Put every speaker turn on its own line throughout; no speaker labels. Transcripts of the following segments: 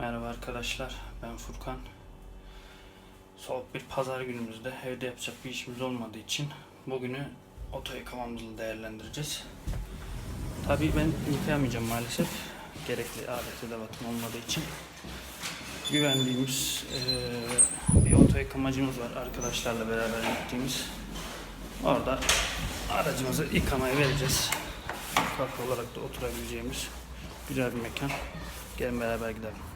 Merhaba arkadaşlar, ben Furkan. Soğuk bir pazar günümüzde evde yapacak bir işimiz olmadığı için bugünü oto yıkamamızla değerlendireceğiz. Tabii ben yıkayamayacağım maalesef. Gerekli alet edevatım olmadığı için. Güvendiğimiz eee, bir oto yıkamacımız var arkadaşlarla beraber gittiğimiz. Orada aracımızı yıkamaya vereceğiz. Kafe olarak da oturabileceğimiz güzel bir mekan. Gelin beraber gidelim.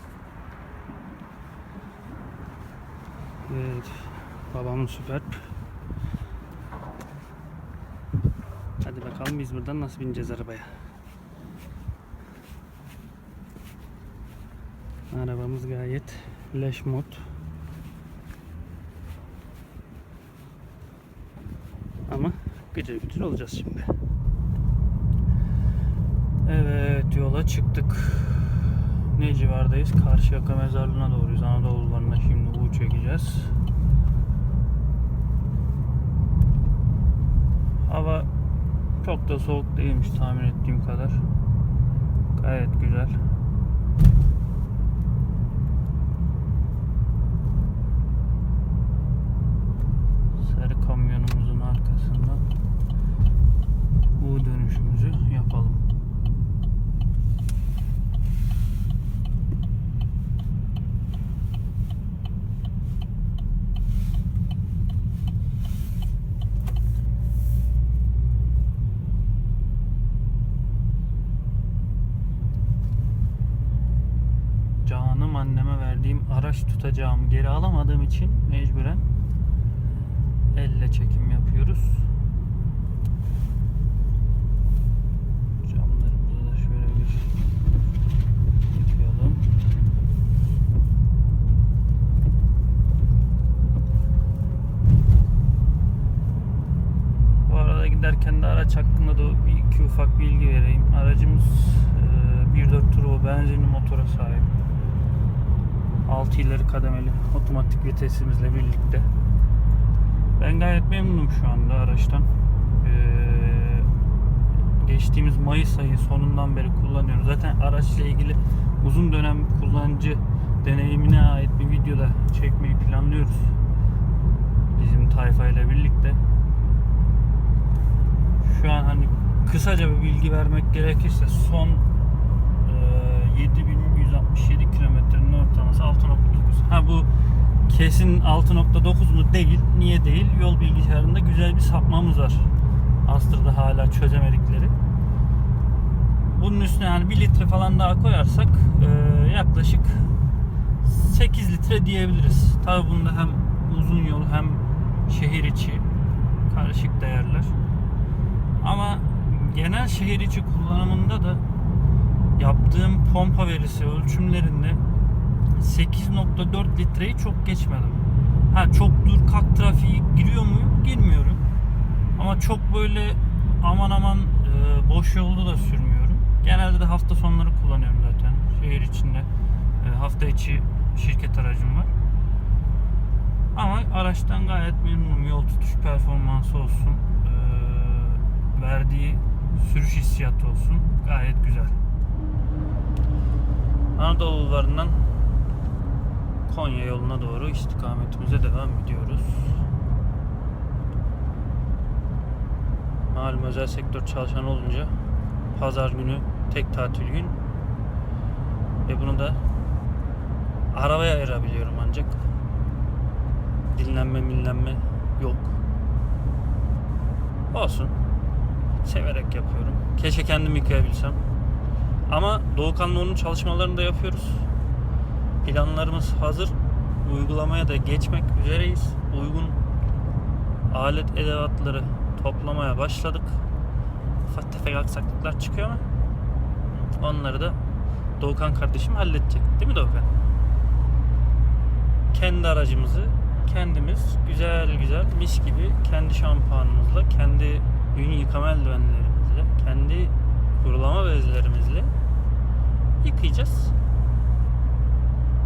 Evet. Babamın süper. Hadi bakalım biz buradan nasıl bineceğiz arabaya. Arabamız gayet leş mod. Ama gıcır gıcır olacağız şimdi. Evet yola çıktık. Ne civardayız? Karşıyaka mezarlığına doğruyuz. Anadolu'larına şimdi çekeceğiz. Hava çok da soğuk değilmiş tahmin ettiğim kadar. Gayet güzel. İçin mecburen elle çekim yapıyoruz. Camlarımızı da şöyle bir yıkayalım. Bu arada giderken de araç hakkında da bir iki ufak bilgi vereyim. Aracımız e, 1.4 turbo benzinli motora sahip. 6 ileri kademeli otomatik vitesimizle birlikte. Ben gayet memnunum şu anda araçtan. Ee, geçtiğimiz Mayıs ayı sonundan beri kullanıyorum. Zaten araçla ilgili uzun dönem kullanıcı deneyimine ait bir videoda çekmeyi planlıyoruz. Bizim tayfa ile birlikte. Şu an hani kısaca bir bilgi vermek gerekirse son e, 7167 kilometrenin ortalaması 6.9. Ha bu kesin 6.9 mu değil. Niye değil? Yol bilgisayarında güzel bir sapmamız var. Astra'da hala çözemedikleri. Bunun üstüne yani 1 litre falan daha koyarsak e, yaklaşık 8 litre diyebiliriz. Tabi bunda hem uzun yol hem şehir içi karışık değerler. Ama genel şehir içi kullanımında da yaptığım pompa verisi ölçümlerinde 8.4 litreyi çok geçmedim. Ha çok dur kalk trafiği giriyor muyum? Girmiyorum. Ama çok böyle aman aman e, boş yolda da sürmüyorum. Genelde de hafta sonları kullanıyorum zaten şehir içinde. E, hafta içi şirket aracım var. Ama araçtan gayet memnunum. Yol tutuş performansı olsun. e, verdiği sürüş hissiyatı olsun. Gayet güzel. Anadolu'larından Konya yoluna doğru istikametimize devam ediyoruz. Malum özel sektör çalışan olunca pazar günü tek tatil gün ve bunu da arabaya ayırabiliyorum ancak dinlenme millenme yok. Olsun. Severek yapıyorum. Keşke kendim yıkayabilsem. Ama Doğukan'la onun çalışmalarını da yapıyoruz. Planlarımız hazır. Uygulamaya da geçmek üzereyiz. Uygun alet edevatları toplamaya başladık. Ufak tefek aksaklıklar çıkıyor ama onları da Doğukan kardeşim halledecek. Değil mi Doğukan? Kendi aracımızı kendimiz güzel güzel mis gibi kendi şampuanımızla, kendi ün yıkama eldivenlerimizle, kendi kurulama bezlerimizle yıkayacağız.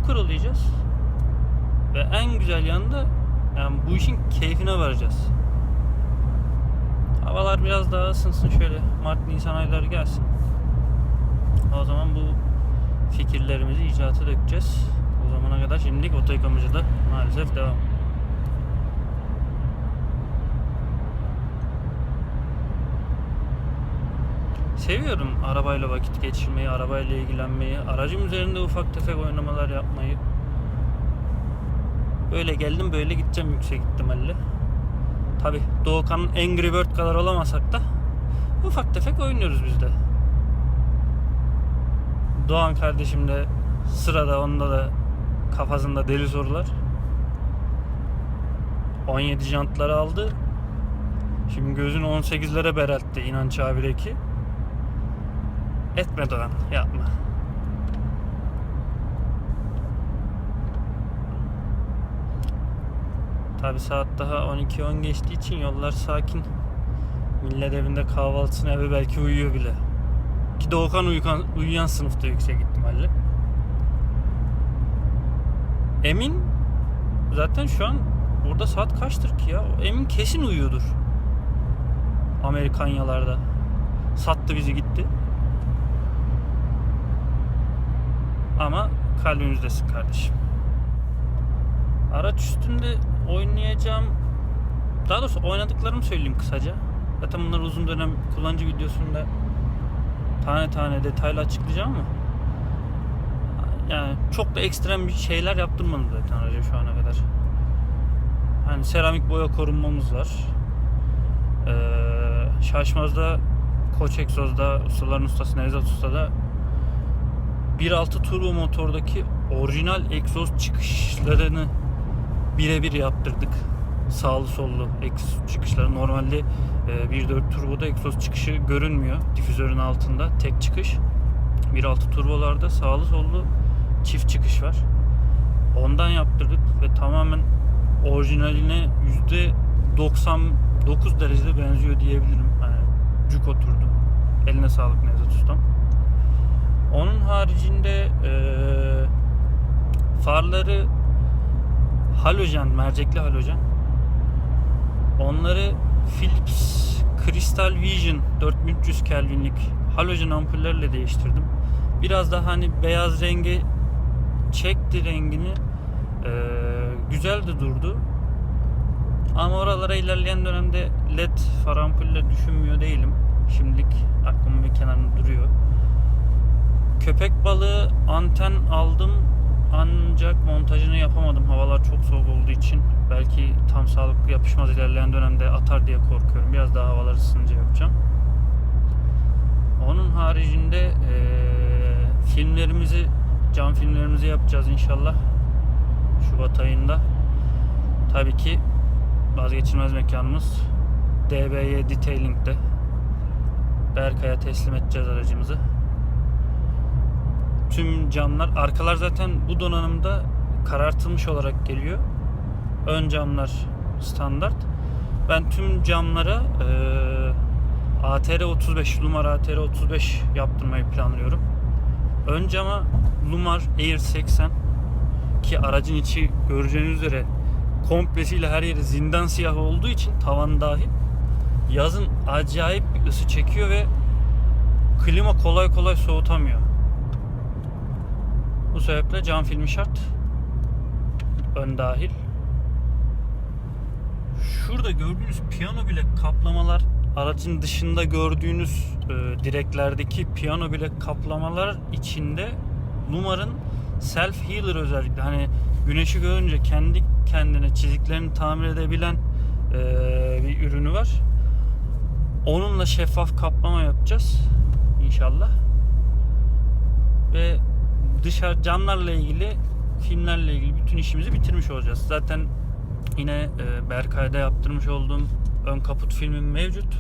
Kurulayacağız. Ve en güzel yanı da yani bu işin keyfine varacağız. Havalar biraz daha ısınsın şöyle Mart Nisan ayları gelsin. O zaman bu fikir fikirlerimizi icraata dökeceğiz. O zamana kadar şimdilik oto yıkamacıda maalesef devam. Seviyorum arabayla vakit geçirmeyi, arabayla ilgilenmeyi, aracım üzerinde ufak tefek oynamalar yapmayı. Böyle geldim böyle gideceğim yüksek ihtimalle. Tabi Doğukan'ın Angry Bird kadar olamasak da ufak tefek oynuyoruz biz de. Doğan kardeşim de sırada onda da kafasında deli sorular. 17 jantları aldı. Şimdi gözünü 18'lere bereltti inanç abideki. Etme Doğan yapma. Tabi saat daha 12.10 geçtiği için yollar sakin. Millet evinde kahvaltısını eve belki uyuyor bile. Ki Doğukan uyuyan, uyuyan sınıfta yüksek ihtimalle. Emin zaten şu an burada saat kaçtır ki ya? Emin kesin uyuyordur. Amerikanyalarda. Sattı bizi gitti. Ama kalbimizdesin kardeşim. Araç üstünde oynayacağım daha doğrusu oynadıklarımı söyleyeyim kısaca. Zaten bunları uzun dönem kullanıcı videosunda tane tane detaylı açıklayacağım ama yani çok da ekstrem bir şeyler yaptırmadım zaten araca şu ana kadar. Hani seramik boya korunmamız var. Ee, şaşmazda Koç egzozda ustaların ustası Nevzat Usta'da 1.6 turbo motordaki orijinal egzoz çıkışlarını birebir yaptırdık. Sağlı sollu egzoz çıkışları. Normalde e, 1.4 turboda egzoz çıkışı görünmüyor. Difüzörün altında tek çıkış. 1.6 turbolarda sağlı sollu çift çıkış var. Ondan yaptırdık ve tamamen orijinaline %99 derecede benziyor diyebilirim. Yani cuk oturdu. Eline sağlık Nevzat Ustam. Onun haricinde eee farları halojen, mercekli halojen. Onları Philips Crystal Vision 4300 Kelvinlik halojen ampullerle değiştirdim. Biraz daha hani beyaz rengi çekti rengini. Eee, güzel de durdu. Ama oralara ilerleyen dönemde led far ampuller düşünmüyor değilim. Şimdilik aklımın bir kenarında duruyor. Köpek balığı anten aldım ancak montajını yapamadım. Havalar çok soğuk olduğu için belki tam sağlıklı yapışmaz ilerleyen dönemde atar diye korkuyorum. Biraz daha havalar ısınınca yapacağım. Onun haricinde eee, filmlerimizi, cam filmlerimizi yapacağız inşallah. Şubat ayında. Tabii ki vazgeçilmez mekanımız DBY Detailing'de. Berkay'a teslim edeceğiz aracımızı tüm camlar arkalar zaten bu donanımda karartılmış olarak geliyor. Ön camlar standart. Ben tüm camlara e, ATR 35 Lumar ATR 35 yaptırmayı planlıyorum. Ön cama Lumar Air 80 ki aracın içi göreceğiniz üzere komplesiyle her yeri zindan siyah olduğu için tavan dahil yazın acayip bir ısı çekiyor ve klima kolay kolay soğutamıyor. Bu sebeple cam filmi şart. Ön dahil. Şurada gördüğünüz piyano bile kaplamalar aracın dışında gördüğünüz e, direklerdeki piyano bile kaplamalar içinde Lumar'ın self healer özellikle hani güneşi görünce kendi kendine çiziklerini tamir edebilen e, bir ürünü var. Onunla şeffaf kaplama yapacağız inşallah. Ve dışarı camlarla ilgili filmlerle ilgili bütün işimizi bitirmiş olacağız. Zaten yine e, Berkay'da yaptırmış olduğum ön kaput filmim mevcut.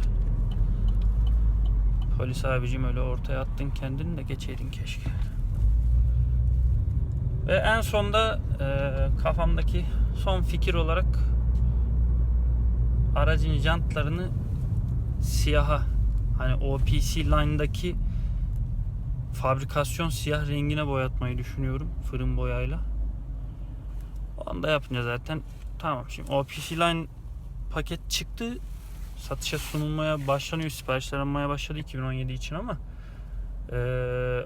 Polis abicim öyle ortaya attın kendini de geçeydin keşke. Ve en sonda e, kafamdaki son fikir olarak aracın jantlarını siyaha hani OPC line'daki fabrikasyon siyah rengine boyatmayı düşünüyorum fırın boyayla. Onu da yapınca zaten tamam şimdi OPC Line paket çıktı. Satışa sunulmaya başlanıyor. Siparişler almaya başladı 2017 için ama Ee,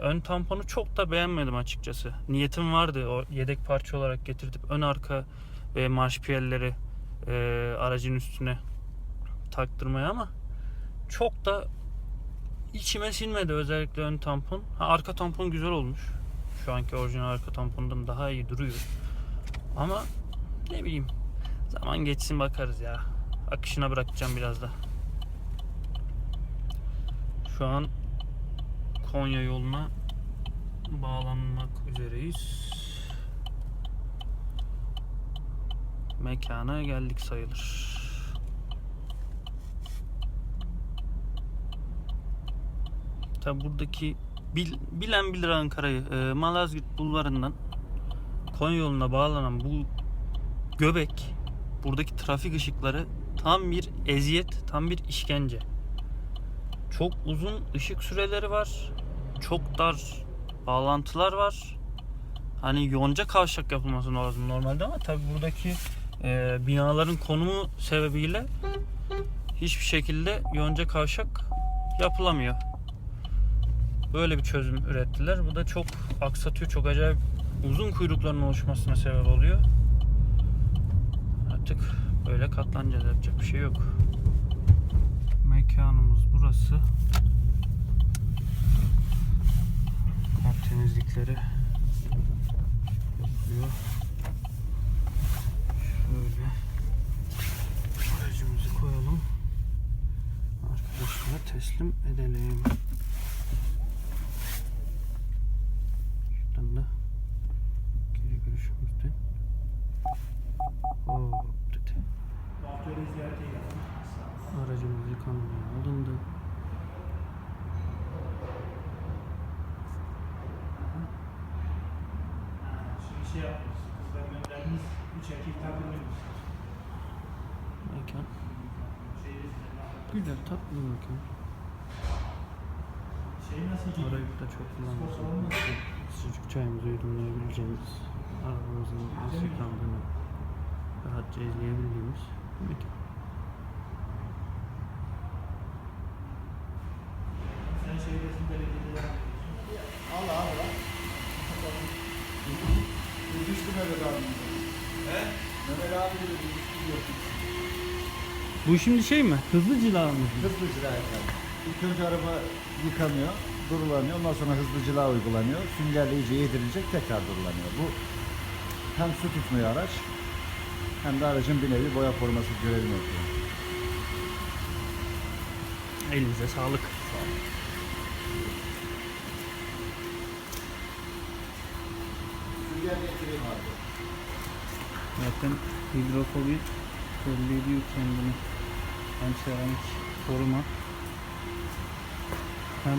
ön tamponu çok da beğenmedim açıkçası. Niyetim vardı o yedek parça olarak getirtip ön arka ve marş piyelleri e, aracın üstüne taktırmaya ama çok da içime sinmedi özellikle ön tampon. Ha, arka tampon güzel olmuş. Şu anki orijinal arka tampondan daha iyi duruyor. Ama ne bileyim zaman geçsin bakarız ya. Akışına bırakacağım biraz da. Şu an Konya yoluna bağlanmak üzereyiz. Mekana geldik sayılır. Tabi buradaki bil- bilen bilir Ankara'yı. Ee, Malazgirt bulvarından Konya yoluna bağlanan bu göbek buradaki trafik ışıkları tam bir eziyet, tam bir işkence. Çok uzun ışık süreleri var. Çok dar bağlantılar var. Hani yonca kavşak yapılması lazım normalde ama tabi buradaki e, binaların konumu sebebiyle hiçbir şekilde yonca kavşak yapılamıyor. Böyle bir çözüm ürettiler. Bu da çok aksatıyor. Çok acayip uzun kuyrukların oluşmasına sebep oluyor. Artık böyle katlanacağız. Yapacak bir şey yok. Mekanımız burası. Kar temizlikleri yapılıyor. Şöyle aracımızı koyalım. Arkadaşlara teslim edelim.
Şey yapmış, kızlar göndermiş, üç erkek takılmış.
Mekan. Güzel tatlı bir mekan.
Şey nasıl gidiyor?
Orayı da çok kullanmışız. Sıcak çayımızı yudumlayabileceğimiz, arabamızın nasıl yıkandığını rahatça izleyebildiğimiz mekan.
Sen şeydesin belediyede
Allah Allah. Düştü Mehmet abi. He? Mehmet abi dedi düştü yok.
Bu şimdi şey mi? Hızlı cilalı mı?
Hızlı cila yapar. İlk önce araba yıkanıyor, durulanıyor. Ondan sonra hızlı cila uygulanıyor. Süngerle iyice yedirilecek tekrar durulanıyor. Bu hem su tutmuyor araç hem de aracın bir nevi boya koruması görevini yapıyor.
Elinize sağlık. Zaten hidrofobi belli ediyor kendini. Hem seramik koruma hem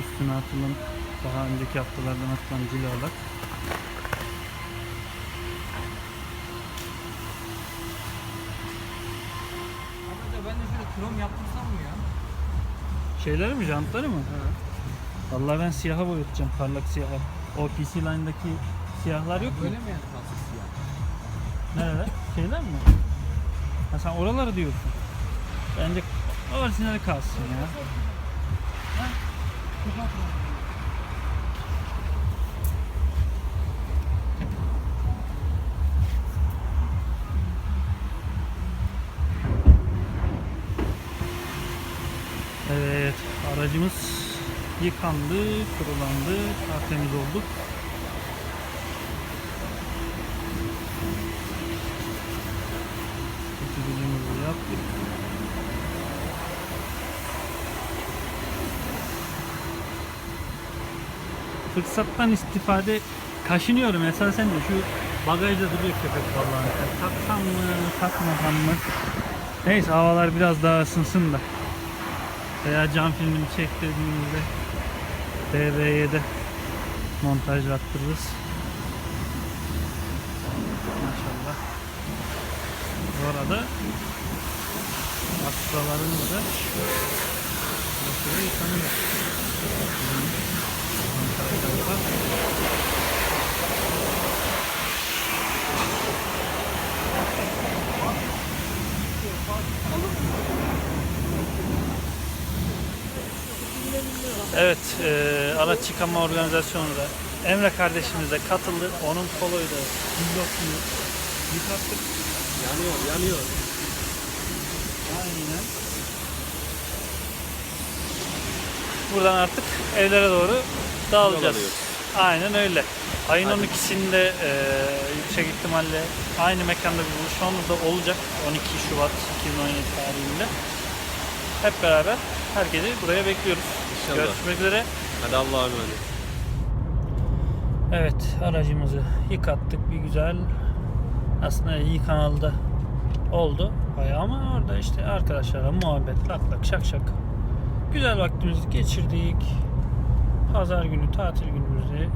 üstüne atılan daha önceki haftalardan atılan cilalar
ben de şöyle krom yaptırsam mı ya?
Şeyleri mi jantları mı? Vallahi ben siyaha boyatacağım parlak siyaha. O PC Line'daki siyahlar yok mu?
Böyle mi yani?
Nerede? Şeyler mi? Ha sen oraları diyorsun. Bence orijinali kalsın ya. Evet, aracımız yıkandı, kurulandı, tertemiz olduk. Çekicimizi yaptık. Fırsattan istifade kaşınıyorum esasen de şu bagajda duruyor köpek vallahi. Taksam mı, takmasam mı? Neyse havalar biraz daha ısınsın da. Veya cam filmini çektirdiğimizde DV'ye de montaj attırırız. Maşallah. Bu arada hastalarımız da Burası yıkanıyor. Evet, e, araç yıkama organizasyonunda Emre kardeşimiz de katıldı. Onun koloyu da blokluyu yıkattık.
Yanıyor, yanıyor.
Aynen. Buradan artık evlere doğru dağılacağız. Aynen öyle. Ayın
Hadi.
12'sinde e, yüksek ihtimalle aynı mekanda bir buluşmamız da olacak. 12 Şubat 2017 tarihinde. Hep beraber herkesi buraya bekliyoruz.
İnşallah.
Görüşmek üzere.
Hadi Allah'a emanet.
Evet aracımızı yıkattık bir güzel. Aslında iyi kanalda oldu bayağı ama orada işte arkadaşlarla muhabbet lak lak şak şak. Güzel vaktimizi geçirdik. Pazar günü tatil günümüzde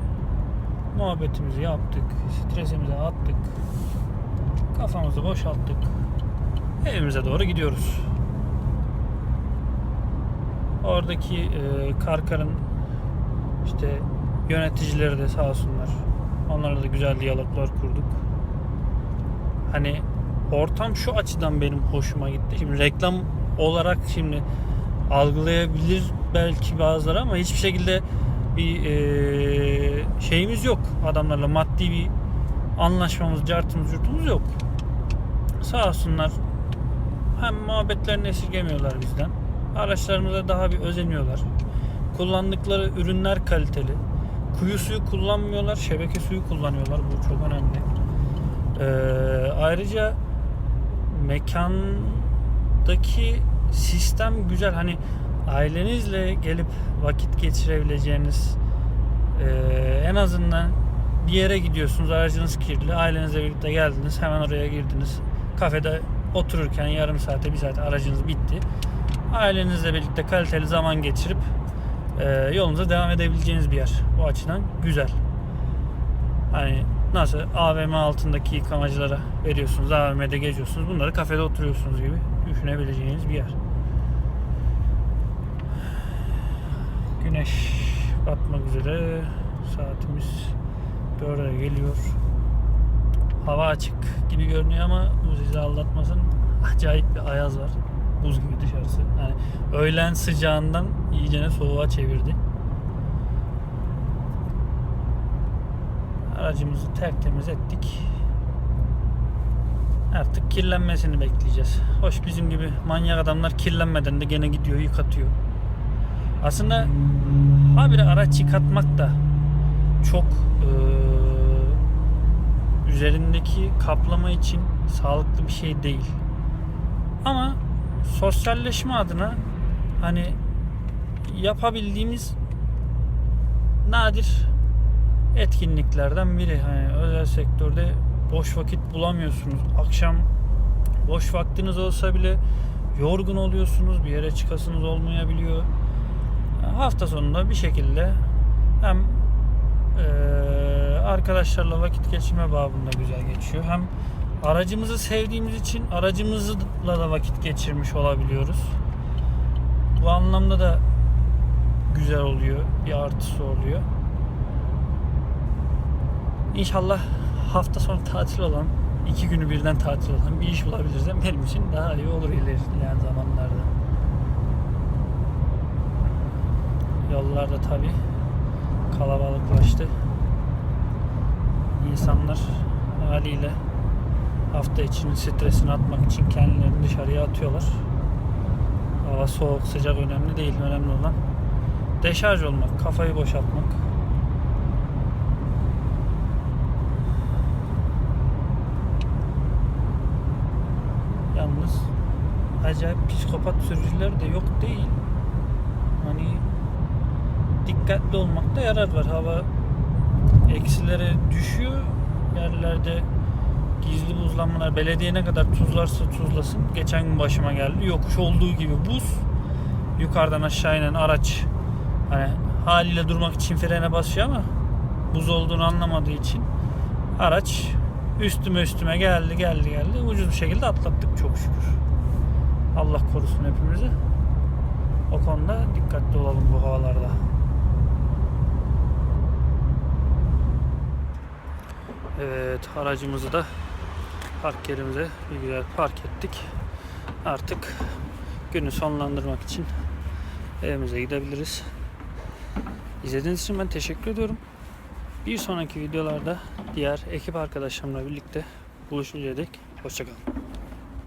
muhabbetimizi yaptık. Stresimizi attık. Kafamızı boşalttık. Evimize doğru gidiyoruz. Oradaki e, Karkar'ın işte yöneticileri de sağ olsunlar. Onlarla da güzel diyaloglar kurduk. Hani ortam şu açıdan benim hoşuma gitti. Şimdi reklam olarak şimdi algılayabilir belki bazıları ama hiçbir şekilde bir eee, şeyimiz yok. Adamlarla maddi bir anlaşmamız, cartımız, yurtumuz yok. Sağ olsunlar hem muhabbetlerini esirgemiyorlar bizden. Araçlarımıza daha bir özeniyorlar. Kullandıkları ürünler kaliteli. Kuyu suyu kullanmıyorlar, şebeke suyu kullanıyorlar. Bu çok önemli. Ee, ayrıca mekandaki sistem güzel. Hani ailenizle gelip vakit geçirebileceğiniz ee, en azından bir yere gidiyorsunuz aracınız kirli ailenizle birlikte geldiniz hemen oraya girdiniz kafede otururken yarım saate bir saate aracınız bitti ailenizle birlikte kaliteli zaman geçirip e, yolunuza devam edebileceğiniz bir yer. Bu açıdan güzel. Hani nasıl AVM altındaki yıkamacılara veriyorsunuz, AVM'de geziyorsunuz. Bunları kafede oturuyorsunuz gibi düşünebileceğiniz bir yer. Güneş batmak üzere. Saatimiz 4'e geliyor. Hava açık gibi görünüyor ama bu sizi aldatmasın. Acayip bir ayaz var. Buz gibi dışarısı. Yani öğlen sıcağından iyicene soğuğa çevirdi. Aracımızı tertemiz ettik. Artık kirlenmesini bekleyeceğiz. Hoş bizim gibi manyak adamlar kirlenmeden de gene gidiyor yıkatıyor. Aslında habire araç yıkatmak da çok eee, üzerindeki kaplama için sağlıklı bir şey değil. Ama sosyalleşme adına hani yapabildiğimiz nadir etkinliklerden biri. Hani özel sektörde boş vakit bulamıyorsunuz. Akşam boş vaktiniz olsa bile yorgun oluyorsunuz. Bir yere çıkasınız olmayabiliyor. Hafta sonunda bir şekilde hem eee, arkadaşlarla vakit geçirme babında güzel geçiyor. Hem aracımızı sevdiğimiz için aracımızla da vakit geçirmiş olabiliyoruz. Bu anlamda da güzel oluyor. Bir artısı oluyor. İnşallah hafta sonu tatil olan, iki günü birden tatil olan bir iş bulabilirsem benim için daha iyi olur ilerleyen zamanlarda. Yollar da tabi kalabalıklaştı. İnsanlar haliyle hafta içinin stresini atmak için kendilerini dışarıya atıyorlar. Hava soğuk sıcak önemli değil. Önemli olan deşarj olmak, kafayı boşaltmak. Yalnız acayip psikopat sürücüler de yok değil. Hani dikkatli olmakta yarar var. Hava eksilere düşüyor. Yerlerde gizli buzlanmalar belediye ne kadar tuzlarsa tuzlasın. Geçen gün başıma geldi. Yokuş olduğu gibi buz. Yukarıdan aşağı inen araç hani haliyle durmak için frene basıyor ama buz olduğunu anlamadığı için araç üstüme üstüme geldi geldi geldi. Ucuz bir şekilde atlattık çok şükür. Allah korusun hepimizi. O konuda dikkatli olalım bu havalarda. Evet aracımızı da park yerimize bir güzel park ettik. Artık günü sonlandırmak için evimize gidebiliriz. İzlediğiniz için ben teşekkür ediyorum. Bir sonraki videolarda diğer ekip arkadaşlarımla birlikte buluşuncaya dek hoşçakalın.